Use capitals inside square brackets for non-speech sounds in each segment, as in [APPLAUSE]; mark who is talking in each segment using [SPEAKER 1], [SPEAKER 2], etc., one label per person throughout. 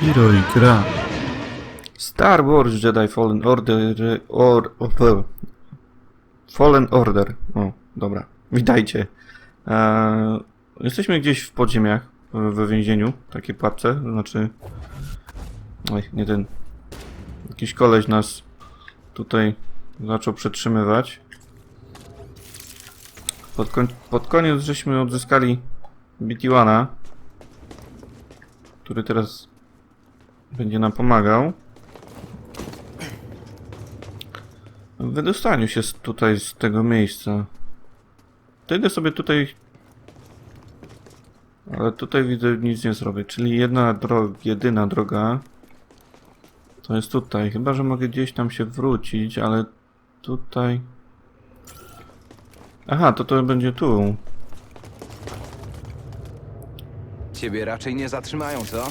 [SPEAKER 1] Hero i gra. Star Wars Jedi Fallen Order. Or, or, Fallen Order. O, dobra. Witajcie. Eee, jesteśmy gdzieś w podziemiach, w- więzieniu, takiej pułapce, znaczy... Oj, nie ten... Jakiś koleś nas tutaj zaczął przetrzymywać. Pod, koń, pod koniec żeśmy odzyskali BT-1, który teraz będzie nam pomagał. W wydostaniu się z, tutaj z tego miejsca. To idę sobie tutaj. Ale tutaj widzę nic nie zrobię. Czyli jedna droga, jedyna droga. To jest tutaj. Chyba, że mogę gdzieś tam się wrócić, ale tutaj. Aha, to to będzie tu.
[SPEAKER 2] Ciebie raczej nie zatrzymają, co?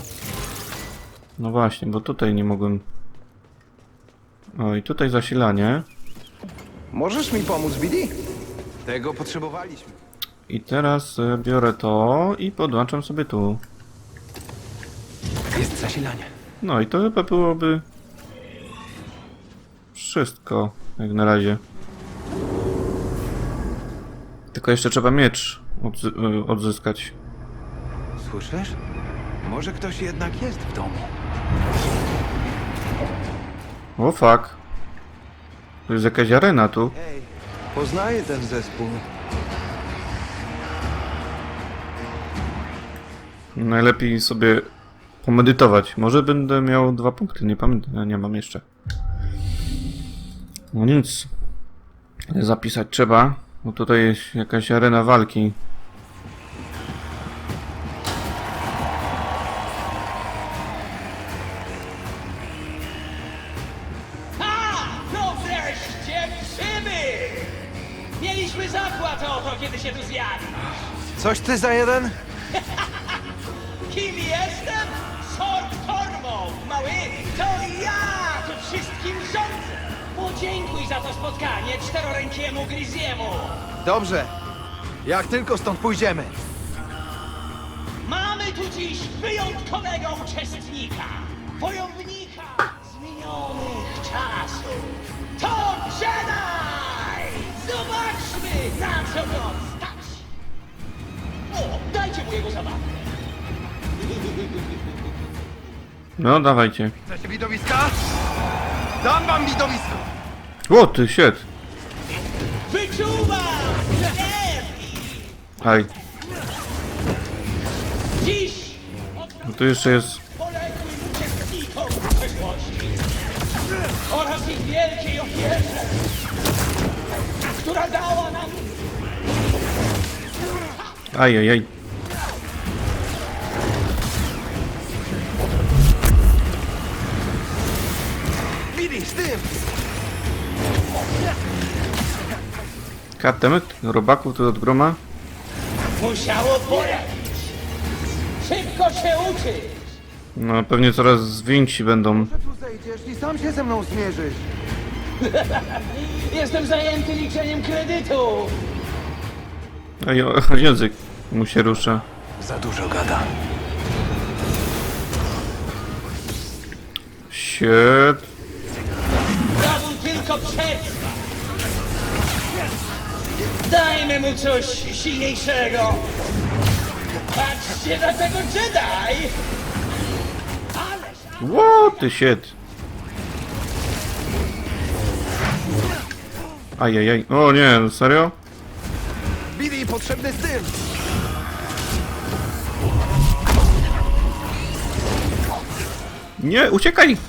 [SPEAKER 1] No właśnie, bo tutaj nie mogłem. O, i tutaj zasilanie.
[SPEAKER 2] Możesz mi pomóc, Billy? Tego potrzebowaliśmy.
[SPEAKER 1] I teraz e, biorę to i podłączam sobie tu.
[SPEAKER 2] Jest zasilanie.
[SPEAKER 1] No i to chyba byłoby wszystko, jak na razie. Tylko jeszcze trzeba miecz odzy- e, odzyskać.
[SPEAKER 2] Słyszysz? Może ktoś jednak jest w domu.
[SPEAKER 1] O fuck. To jest jakaś arena tu.
[SPEAKER 2] Hej, poznaję ten zespół.
[SPEAKER 1] Najlepiej sobie pomedytować. Może będę miał dwa punkty, nie pamiętam, nie mam jeszcze. No nic. Zapisać trzeba, bo tutaj jest jakaś arena walki.
[SPEAKER 2] Ty za jeden?
[SPEAKER 3] Kim jestem? Sort Tormo, mały! To ja tu wszystkim rządzę! Podziękuj za to spotkanie czterorękiemu Griziemu!
[SPEAKER 2] Dobrze. Jak tylko stąd pójdziemy.
[SPEAKER 3] Mamy tu dziś wyjątkowego uczestnika! Wojownika z minionych czasów! To Jedi! Zobaczmy, na co go
[SPEAKER 1] No, dawajcie.
[SPEAKER 2] Chcecie widowiska? Dam wam widowisko!
[SPEAKER 1] O, ty, shit.
[SPEAKER 3] Wyczuwam!
[SPEAKER 1] Aj,
[SPEAKER 3] Dziś
[SPEAKER 1] no tu jeszcze jest...
[SPEAKER 3] poległym uczestnikom przeszłości oraz ich wielkiej ofierze, która dała nam
[SPEAKER 1] Aj, aj, aj.
[SPEAKER 2] Tym!
[SPEAKER 1] Katemet, robaków tu od groma.
[SPEAKER 3] musiało pojawić. Szybko się uczyć!
[SPEAKER 1] No, pewnie coraz więksi będą.
[SPEAKER 2] Że tu zejdziesz i sam się ze mną zmierzysz. [LAUGHS]
[SPEAKER 3] Jestem zajęty liczeniem kredytu.
[SPEAKER 1] O, [LAUGHS] język mu się rusza.
[SPEAKER 2] Za dużo gada.
[SPEAKER 1] Shit.
[SPEAKER 3] Tylko przetrwa. Dajmy mu coś silniejszego. Patrzcie na tego Jedi!
[SPEAKER 1] What the shit? Ajajaj. O nie, serio?
[SPEAKER 2] Billy, potrzebny z tym!
[SPEAKER 1] Nie, uciekaj!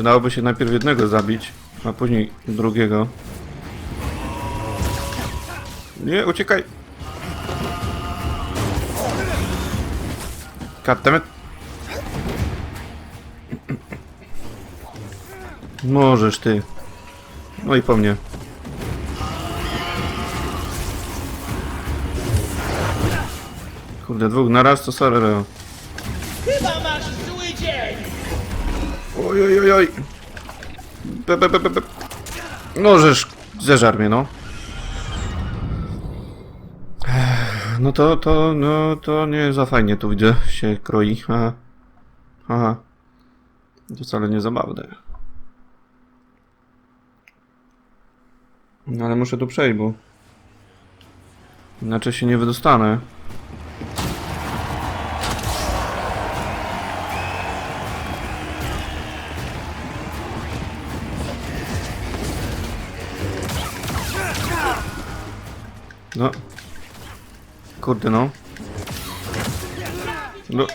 [SPEAKER 1] Przydałoby się najpierw jednego zabić, a później drugiego. Nie, uciekaj! Katemet. Możesz ty. No i po mnie. Kurde, dwóch naraz to sorry. Oj, oj, oj, oj. Pe, pe, pe, pe, pe. Możesz, zeżar mnie, no. No to, to, no to nie za fajnie tu widzę się kroi. Aha. Aha. To wcale nie zabawne. No ale muszę tu przejść, bo inaczej się nie wydostanę. No. Kurde no. No.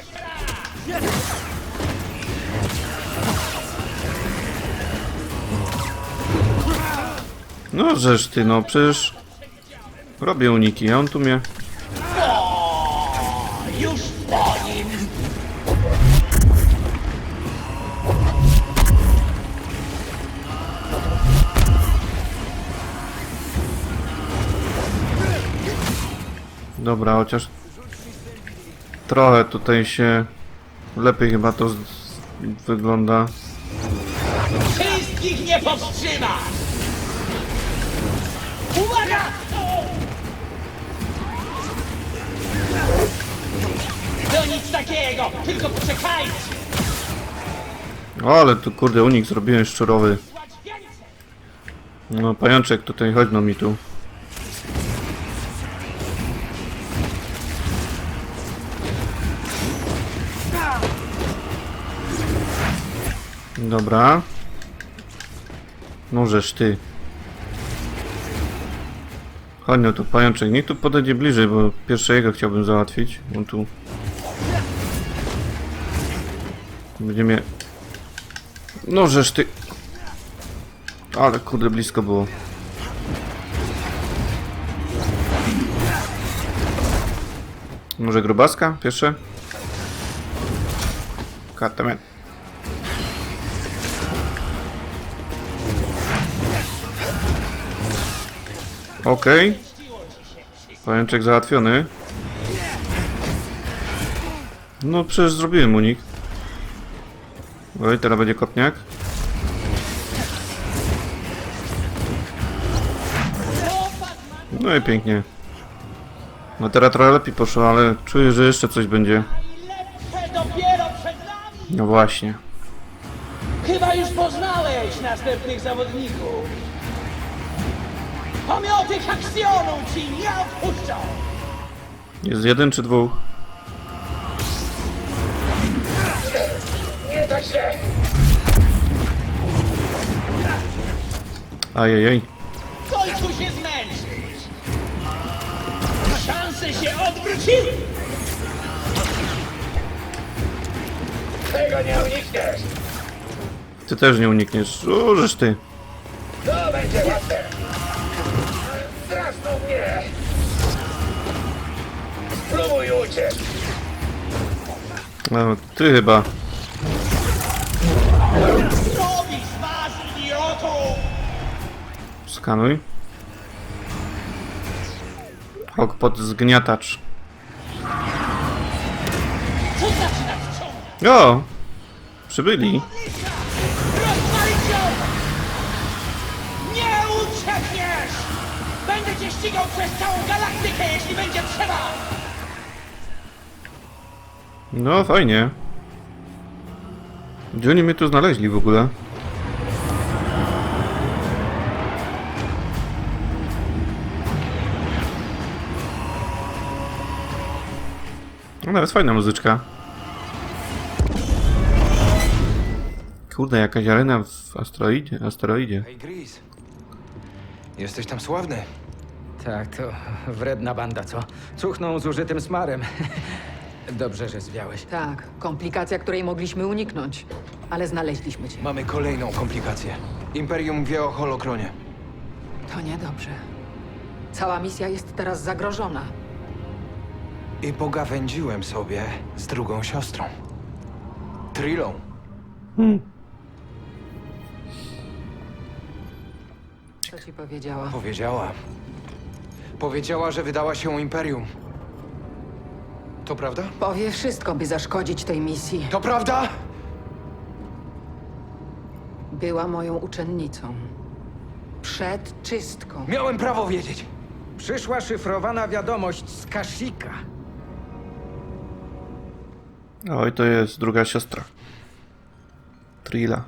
[SPEAKER 1] No żeż ty, no przecież robię uniki, a on tu mnie... Dobra, chociaż trochę tutaj się lepiej chyba to z... wygląda.
[SPEAKER 3] Wszystkich nie powstrzyma! Uwaga! To nic takiego, tylko poczekajcie!
[SPEAKER 1] O, ale tu kurde unik zrobiłem szczurowy.
[SPEAKER 3] Więcej!
[SPEAKER 1] No pajączek tutaj, chodź no mi tu. Dobra. Możesz ty. Chodź no tu pajączek, niech tu podejdzie bliżej, bo pierwszego chciałbym załatwić. On tu... Będzie mnie... No ty... Ale kurde blisko było. Może grubaska pierwsze? Katamen. Okej. Pajączek załatwiony. No przecież zrobiłem unik. Oj, teraz będzie kopniak. No i pięknie. No teraz trochę lepiej poszło, ale czuję, że jeszcze coś będzie. No właśnie.
[SPEAKER 3] Chyba już poznałeś następnych zawodników. Pomioty Haksjonu ci nie odpuszczą!
[SPEAKER 1] Jest jeden czy dwóch?
[SPEAKER 3] Nie da się!
[SPEAKER 1] Ajajaj.
[SPEAKER 3] W końcu się zmęczyć! Szanse się odwróciły! Tego nie unikniesz!
[SPEAKER 1] Ty też nie unikniesz. O, żeż ty.
[SPEAKER 3] To będzie łatwe! Uciec!
[SPEAKER 1] No, ty chyba.
[SPEAKER 3] Robi z was idiotów!
[SPEAKER 1] Skanuj. Hok pod zgniatacz. O! Przybyli.
[SPEAKER 3] Nie uciekniesz! Będę cię ścigał przez całą galaktykę, jeśli będzie trzeba!
[SPEAKER 1] No, fajnie. Gdzie oni mnie tu znaleźli w ogóle? No, nawet fajna muzyczka. Kurde, jakaś arena w asteroidzie. asteroidzie.
[SPEAKER 2] Hej, Gris. Jesteś tam sławny.
[SPEAKER 4] Tak, to wredna banda, co? Cuchną zużytym smarem. Dobrze, że zwiałeś.
[SPEAKER 5] Tak, komplikacja, której mogliśmy uniknąć. Ale znaleźliśmy cię.
[SPEAKER 2] Mamy kolejną komplikację. Imperium wie o holokronie.
[SPEAKER 5] To niedobrze. Cała misja jest teraz zagrożona.
[SPEAKER 2] I pogawędziłem sobie z drugą siostrą. Trillą.
[SPEAKER 5] Co ci powiedziała?
[SPEAKER 2] Powiedziała. Powiedziała, że wydała się Imperium. To prawda?
[SPEAKER 5] Powie wszystko, by zaszkodzić tej misji.
[SPEAKER 2] To prawda?
[SPEAKER 5] Była moją uczennicą. Przed czystką.
[SPEAKER 2] Miałem prawo wiedzieć.
[SPEAKER 4] Przyszła szyfrowana wiadomość z Kashika.
[SPEAKER 1] Oj, to jest druga siostra. Trilla.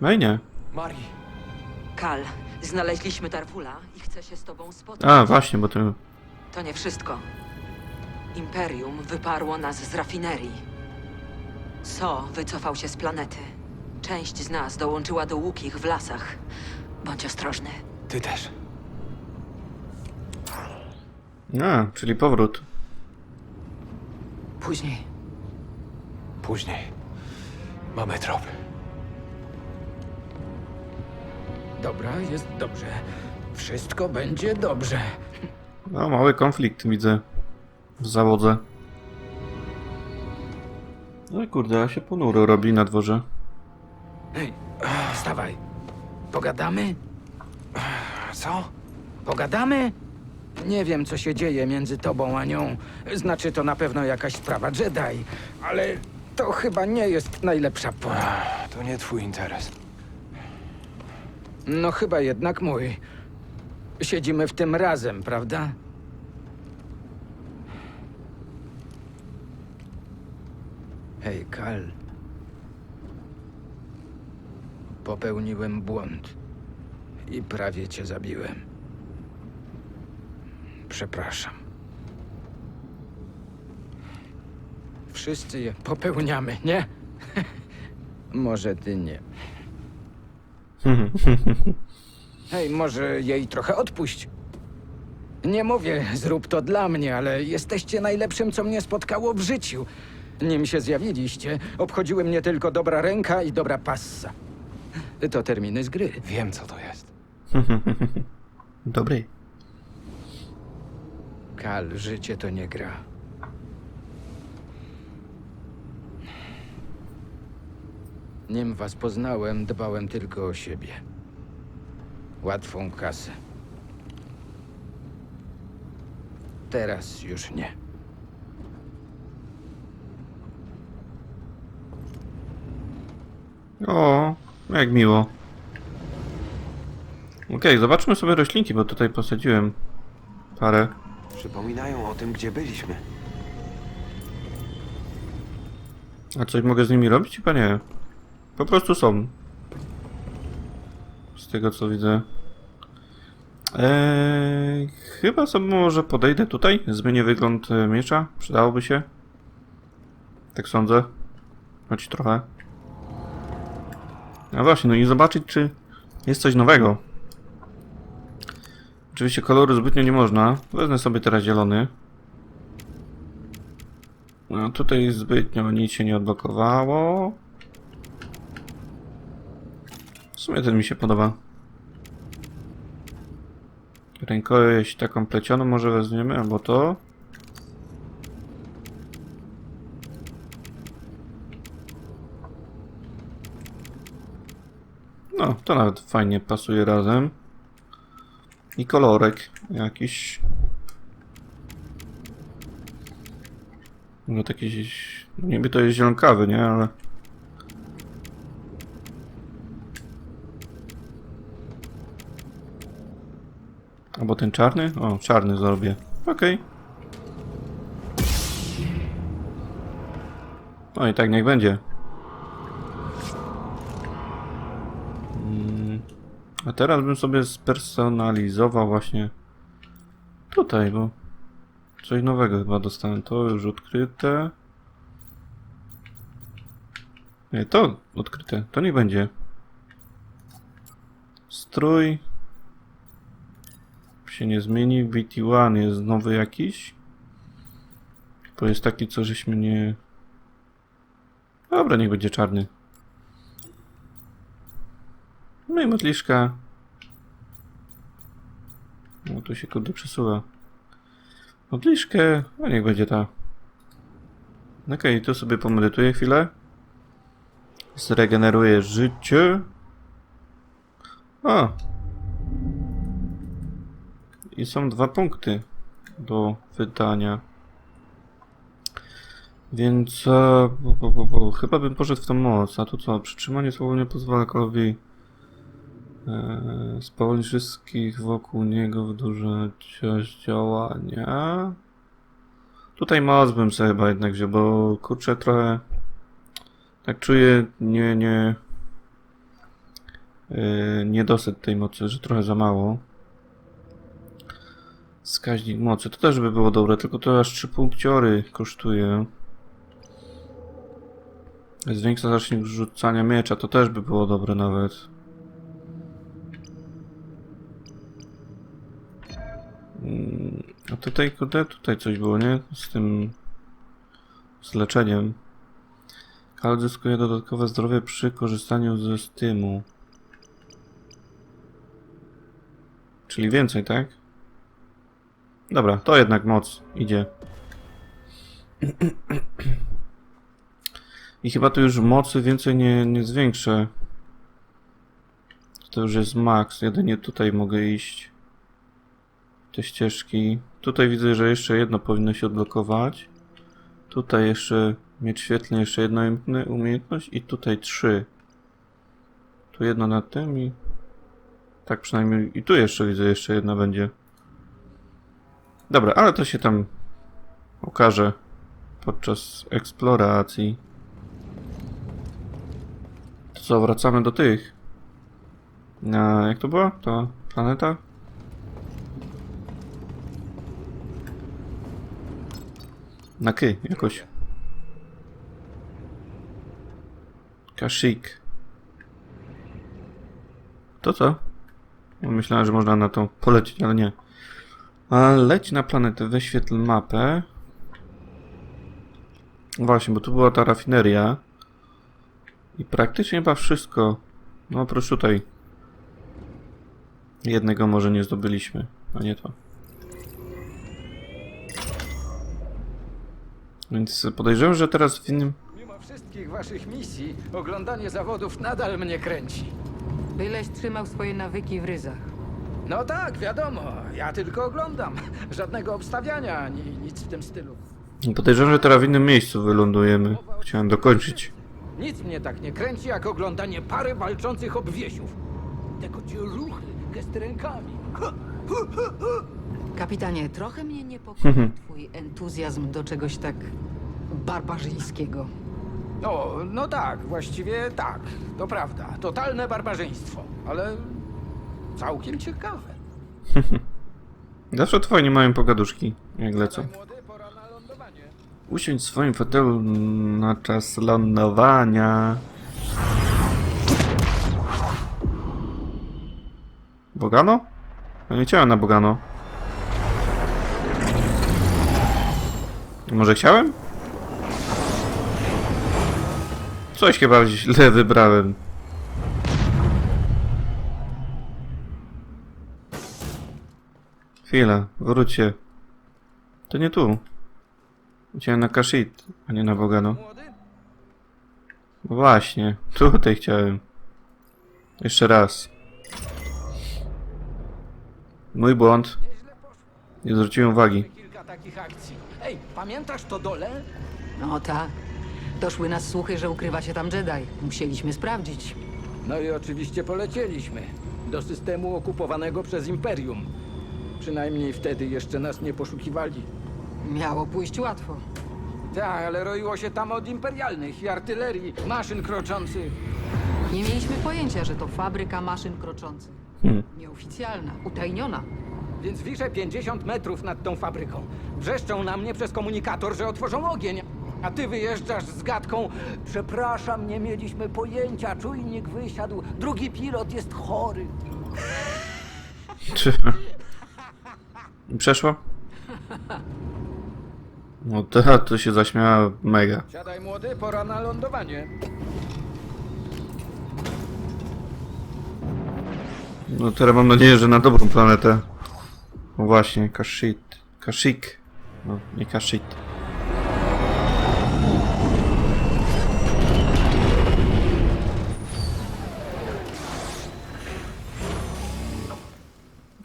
[SPEAKER 1] No i nie.
[SPEAKER 2] Mari,
[SPEAKER 5] Kal, znaleźliśmy Darfula i chcę się z tobą spotkać.
[SPEAKER 1] A, właśnie, bo to...
[SPEAKER 5] To nie wszystko. Imperium wyparło nas z rafinerii. So wycofał się z planety. Część z nas dołączyła do łukich w lasach. Bądź ostrożny.
[SPEAKER 2] ty też.
[SPEAKER 1] A, czyli powrót.
[SPEAKER 5] Później.
[SPEAKER 2] Później. Mamy trop.
[SPEAKER 4] Dobra, jest dobrze. Wszystko będzie dobrze.
[SPEAKER 1] No, mały konflikt widzę w załodze. No i kurde, a się ponuro robi na dworze.
[SPEAKER 4] Hej, wstawaj. Pogadamy?
[SPEAKER 2] Co?
[SPEAKER 4] Pogadamy? Nie wiem, co się dzieje między tobą a nią. Znaczy, to na pewno jakaś sprawa Jedi, ale to chyba nie jest najlepsza pora.
[SPEAKER 2] To nie twój interes.
[SPEAKER 4] No chyba jednak mój. Siedzimy w tym razem, prawda? Hej, Kal. Popełniłem błąd. I prawie cię zabiłem. Przepraszam. Wszyscy je popełniamy, nie? [LAUGHS] Może ty nie. [LAUGHS] Hej, może jej trochę odpuść. Nie mówię, zrób to dla mnie, ale jesteście najlepszym, co mnie spotkało w życiu. Nim się zjawiliście, obchodziły mnie tylko dobra ręka i dobra passa. To terminy z gry.
[SPEAKER 2] Wiem, co to jest. [LAUGHS]
[SPEAKER 1] Dobry.
[SPEAKER 4] Kal, życie to nie gra. Nim was poznałem, dbałem tylko o siebie. Łatwą kasę. Teraz już nie.
[SPEAKER 1] O, jak miło. Okej, zobaczmy sobie roślinki, bo tutaj posadziłem parę.
[SPEAKER 2] Przypominają o tym, gdzie byliśmy.
[SPEAKER 1] A coś mogę z nimi robić? Chyba nie. Po prostu są. Z tego co widzę. Eee, chyba sobie może podejdę tutaj. Zmienię wygląd e, miecza. Przydałoby się. Tak sądzę. Choć trochę. A właśnie, no i zobaczyć, czy jest coś nowego. Oczywiście koloru zbytnio nie można. Wezmę sobie teraz zielony. No tutaj zbytnio nic się nie odblokowało. Sumie ten mi się podoba. Rękojeść taką plecioną może weźmiemy, albo to. No, to nawet fajnie pasuje razem. I kolorek jakiś. No taki Niby to jest zielonkawy, nie? Ale... Albo ten czarny? O, czarny zrobię. Okej. No i tak niech będzie. Mm, A teraz bym sobie spersonalizował właśnie tutaj, bo Coś nowego chyba dostałem. To już odkryte. Nie, to odkryte. To nie będzie. Strój. Się nie zmieni. VT1 jest nowy jakiś. To jest taki, co żeśmy nie... Dobra, niech będzie czarny. No i modliszka. No tu się kurde przesuwa. Modliszkę, a niech będzie ta. Okej, tu sobie pomedytuję chwilę. Zregeneruję życie. O! I są dwa punkty do wydania. Więc e, bu, bu, bu, chyba bym poszedł w tą moc. A tu co? Przytrzymanie słowo nie pozwala kolowi Eee, spowolni wszystkich wokół niego wydłużać działania. Tutaj moc bym sobie chyba jednak wziął, bo kurczę trochę tak czuję nie, nie yy, niedosyt tej mocy, że trochę za mało. Wskaźnik mocy, to też by było dobre, tylko to aż 3 punkciory kosztuje. Zwiększa zasięg rzucania miecza, to też by było dobre nawet. Mm, A tutaj, tutaj coś było, nie? Z tym... Z leczeniem. Ale zyskuje dodatkowe zdrowie przy korzystaniu ze stymu. Czyli więcej, tak? Dobra, to jednak moc idzie. I chyba tu już mocy więcej nie, nie zwiększę. To już jest max. Jedynie tutaj mogę iść. Te ścieżki. Tutaj widzę, że jeszcze jedno powinno się odblokować. Tutaj jeszcze mieć świetlnie, jeszcze umiejętny- umiejętność i tutaj trzy. Tu jedno nad tym i... Tak przynajmniej i tu jeszcze widzę, jeszcze jedna będzie. Dobra, ale to się tam okaże podczas eksploracji. To co, wracamy do tych. A, jak to była? Ta planeta? Na ky, jakoś. Kashyyyk. To co? Myślałem, że można na to polecieć, ale nie. Leć na planetę, wyświetl mapę. Właśnie, bo tu była ta rafineria. I praktycznie chyba wszystko. No oprócz tutaj. Jednego może nie zdobyliśmy, a nie to. Więc podejrzewam, że teraz w innym...
[SPEAKER 4] Mimo wszystkich waszych misji, oglądanie zawodów nadal mnie kręci.
[SPEAKER 6] Byleś trzymał swoje nawyki w ryzach.
[SPEAKER 4] No tak, wiadomo, ja tylko oglądam. Żadnego obstawiania, ani nic w tym stylu.
[SPEAKER 1] Podejrzewam, że teraz w innym miejscu wylądujemy. Chciałem dokończyć.
[SPEAKER 4] Nic mnie tak nie kręci, jak oglądanie pary walczących obwiesiów. Tego ci ruchy, gesty rękami.
[SPEAKER 6] Kapitanie, trochę mnie niepokoi twój entuzjazm do czegoś tak barbarzyńskiego.
[SPEAKER 4] No, no tak, właściwie tak, to prawda. Totalne barbarzyństwo, ale całkiem ciekawe. [LAUGHS]
[SPEAKER 1] Zawsze to fajnie mają pogaduszki, jak lecą.
[SPEAKER 4] Siadaj, młody, pora na lądowanie.
[SPEAKER 1] Usiądź w swoim fotelu na czas lądowania. Bogano? Ja nie chciałem na Bogano. Może chciałem? Coś chyba źle wybrałem. Chwila, wróćcie. To nie tu. Chciałem na Kashid, a nie na Bogano. No właśnie, tutaj chciałem. Jeszcze raz. Mój błąd. Nie zwróciłem uwagi.
[SPEAKER 4] Kilka takich akcji. Ej, pamiętasz to dole?
[SPEAKER 6] No tak. Doszły nas słuchy, że ukrywa się tam Jedi. Musieliśmy sprawdzić.
[SPEAKER 4] No i oczywiście polecieliśmy. Do systemu okupowanego przez Imperium. Przynajmniej wtedy jeszcze nas nie poszukiwali.
[SPEAKER 6] Miało pójść łatwo.
[SPEAKER 4] Tak, ale roiło się tam od imperialnych i artylerii, maszyn kroczących.
[SPEAKER 6] Nie mieliśmy pojęcia, że to fabryka maszyn kroczących.
[SPEAKER 1] Hmm.
[SPEAKER 6] Nieoficjalna, utajniona.
[SPEAKER 4] Więc wiszę 50 metrów nad tą fabryką. Wrzeszczą na mnie przez komunikator, że otworzą ogień. A ty wyjeżdżasz z gadką. Przepraszam, nie mieliśmy pojęcia. Czujnik wysiadł. Drugi pilot jest chory.
[SPEAKER 1] Przeszło? [LAUGHS] No to, to się zaśmiała mega.
[SPEAKER 4] Siadaj młody, pora na lądowanie.
[SPEAKER 1] No teraz mam nadzieję, że na dobrą planetę. No właśnie, Kashid. Kashyyyk. No, nie Kashid.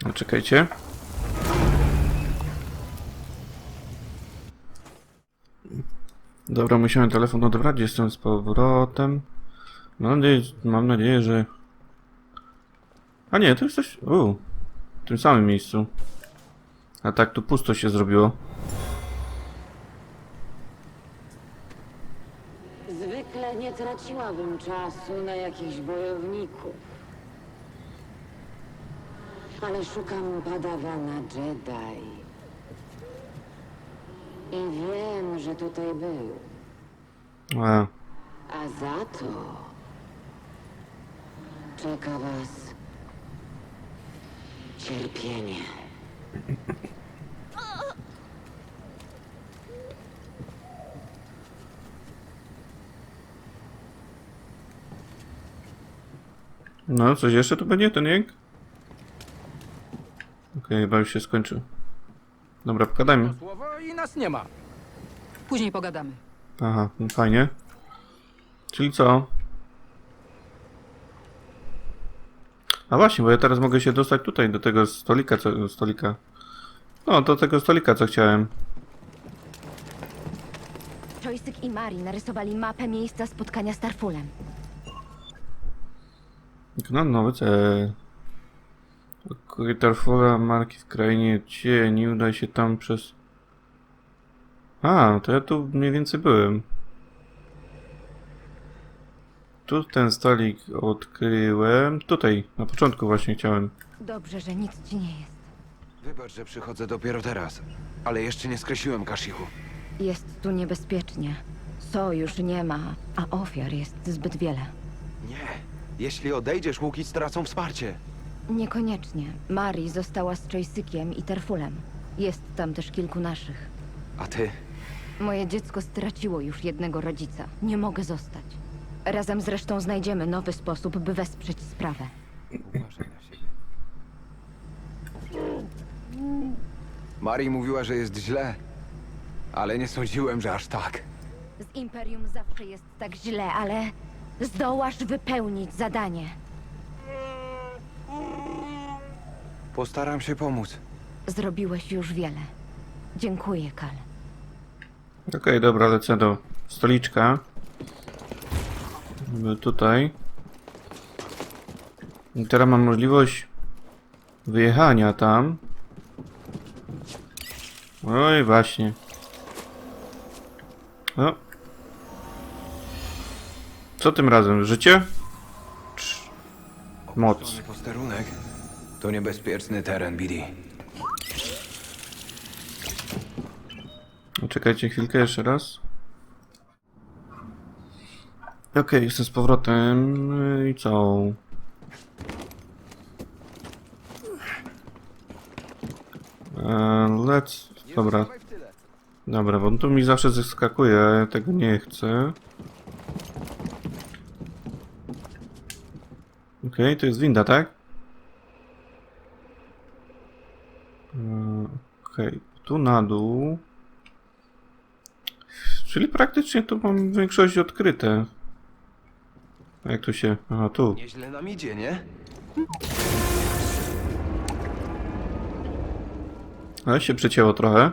[SPEAKER 1] No, czekajcie. Dobra, musiałem telefon odebrać, jestem z powrotem. Mam nadzieję, mam nadzieję że A nie, to jest coś... W tym samym miejscu. A tak tu pusto się zrobiło.
[SPEAKER 7] Zwykle nie traciłabym czasu na jakichś bojowników. Ale szukam padawana Jedi. I wiem, że tutaj był.
[SPEAKER 1] A,
[SPEAKER 7] A za to czeka was cierpienie.
[SPEAKER 1] no, coś jeszcze tu będzie, ten jęk? Okej, chyba już się skończył. Dobra, pogadajmy.
[SPEAKER 4] Słowo i nas nie ma.
[SPEAKER 6] Później pogadamy.
[SPEAKER 1] Aha, no fajnie. Czyli co? A właśnie, bo ja teraz mogę się dostać tutaj, do tego stolika, co... stolika. No, do tego stolika, co chciałem.
[SPEAKER 8] Joystick i Mari narysowali mapę miejsca spotkania z Tarfulem.
[SPEAKER 1] No, nowy cel. Tarfula, marki w krainie cieni, udaj się tam przez... A, to ja tu mniej więcej byłem. Tu ten stolik odkryłem. Tutaj, na początku właśnie chciałem.
[SPEAKER 8] Dobrze, że nic ci nie jest.
[SPEAKER 2] Wybacz, że przychodzę dopiero teraz, ale jeszcze nie skreśliłem Kashiku.
[SPEAKER 8] Jest tu niebezpiecznie. Sojusz nie ma, a ofiar jest zbyt wiele.
[SPEAKER 2] Nie. Jeśli odejdziesz, łuki stracą wsparcie.
[SPEAKER 8] Niekoniecznie. Mari została z Joystickiem i Tarfulem. Jest tam też kilku naszych.
[SPEAKER 2] A ty?
[SPEAKER 8] Moje dziecko straciło już jednego rodzica. Nie mogę zostać. Razem zresztą znajdziemy nowy sposób, by wesprzeć sprawę.
[SPEAKER 2] Uważaj na siebie. Mari mówiła, że jest źle, ale nie sądziłem, że aż tak.
[SPEAKER 8] Z Imperium zawsze jest tak źle, ale zdołasz wypełnić zadanie.
[SPEAKER 2] Postaram się pomóc.
[SPEAKER 8] Zrobiłeś już wiele. Dziękuję, Kal.
[SPEAKER 1] Okej, dobra, lecę do stoliczka. Tutaj. I teraz mam możliwość wyjechania tam. Oj, właśnie. No. Co tym razem? Życie? Moc?
[SPEAKER 2] Opuszczony posterunek to niebezpieczny teren.
[SPEAKER 1] No, Czekajcie chwilkę jeszcze raz. Okej, jestem z powrotem. I co? Eee, Let's. Dobra. Dobra, bo tu mi zawsze zeskakuje, tego nie chcę. Okej, to jest winda, tak? Eee, Okej, tu na dół. Czyli praktycznie tu mam większość odkryte. A jak tu się... Aha, tu.
[SPEAKER 2] Nieźle nam idzie, nie?
[SPEAKER 1] Ale się przecięło trochę.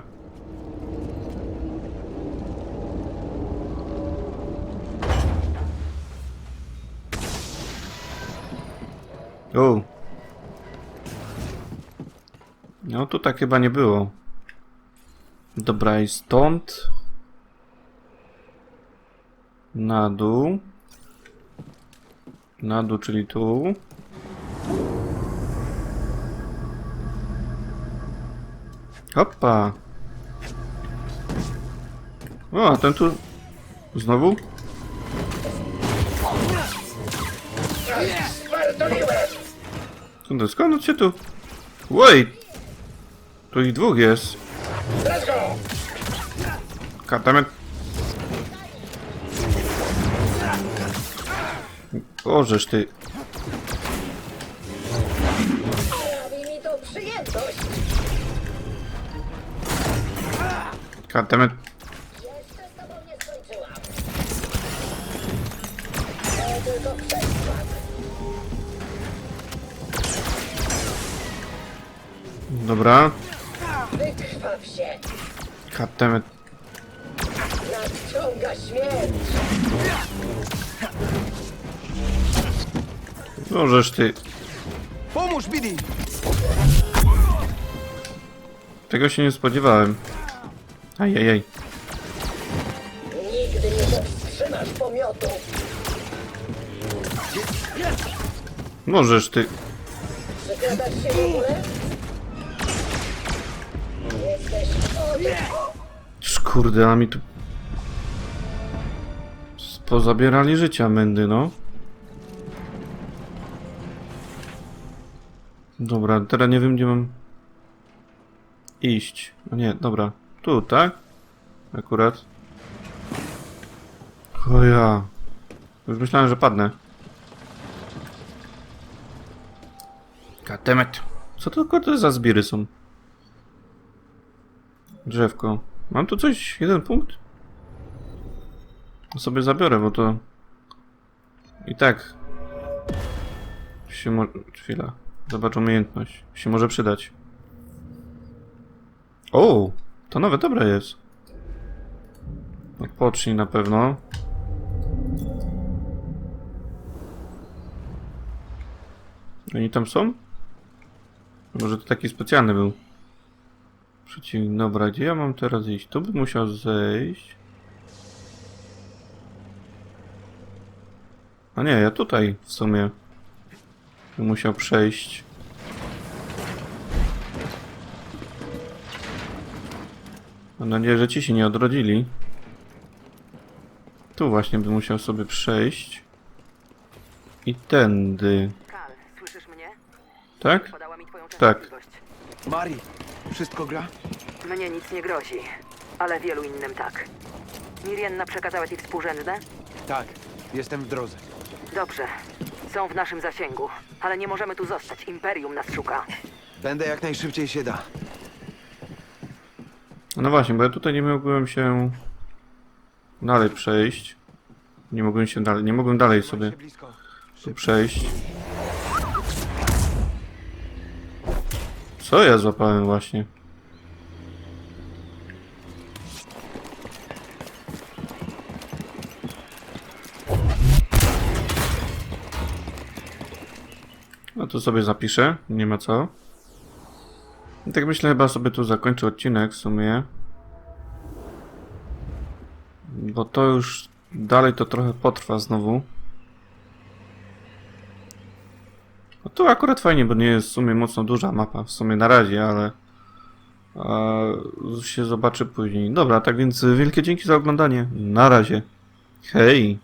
[SPEAKER 1] O. No tu tak chyba nie było. Dobra, i stąd. Na dół. Na dół, czyli tu. Hoppa. O, a ten tu... Znowu? Skąd, skąd się tu... Wait! Tu ich dwóch jest. Katamek... Bożeż ty... Katamek... Dobra.
[SPEAKER 7] Wykrwaw się!
[SPEAKER 1] Katamek...
[SPEAKER 7] Nadciąga śmierć!
[SPEAKER 1] Możesz ty...
[SPEAKER 2] Pomóż, Bidi!
[SPEAKER 1] Tego się nie spodziewałem. Ajajaj.
[SPEAKER 9] Nigdy nie powstrzymasz pomiotu.
[SPEAKER 1] Możesz ty.
[SPEAKER 9] Przyglądasz się w ogóle?
[SPEAKER 1] Kurde, a mi tu... Pozabierali życia mędy, no. Dobra, teraz nie wiem, gdzie mam iść. No nie, dobra. Tu, tak? Akurat. O ja. Już myślałem, że padnę. Katemet. Co to kurde za zbiry są? Drzewko. Mam tu coś? Jeden punkt? To sobie zabiorę, bo to... I tak... Się mo... Chwila. Zobacz umiejętność. Się może przydać. O! To nowe dobre jest. Odpocznij na pewno. Oni tam są? Może to taki specjalny był. Przeciw... Dobra, gdzie ja mam teraz iść? Tu bym musiał zejść. A nie, ja tutaj w sumie bym musiał przejść. Mam nadzieję, że ci się nie odrodzili. Tu właśnie bym musiał sobie przejść. I tędy.
[SPEAKER 5] Kal, słyszysz mnie?
[SPEAKER 1] Tak?
[SPEAKER 5] Podała mi twoją
[SPEAKER 1] Tak.
[SPEAKER 2] Mari, wszystko gra?
[SPEAKER 5] Mnie nic nie grozi, ale wielu innym tak. Mirienna przekazała ci współrzędne?
[SPEAKER 2] Tak, jestem w drodze.
[SPEAKER 5] Dobrze. Są w naszym zasięgu, ale nie możemy tu zostać. Imperium nas szuka.
[SPEAKER 2] Będę jak najszybciej się da.
[SPEAKER 1] No właśnie, bo ja tutaj nie mogłem się dalej przejść. Nie mogłem się dalej, nie mogłem dalej sobie
[SPEAKER 2] się blisko.
[SPEAKER 1] tu przejść. Co ja złapałem właśnie? No to sobie zapiszę, nie ma co. I tak myślę, chyba sobie tu zakończę odcinek w sumie. Bo to już dalej to trochę potrwa znowu. Tu akurat fajnie, bo nie jest w sumie mocno duża mapa, w sumie na razie, ale a, się zobaczy później. Dobra, tak więc wielkie dzięki za oglądanie. Na razie. Hej!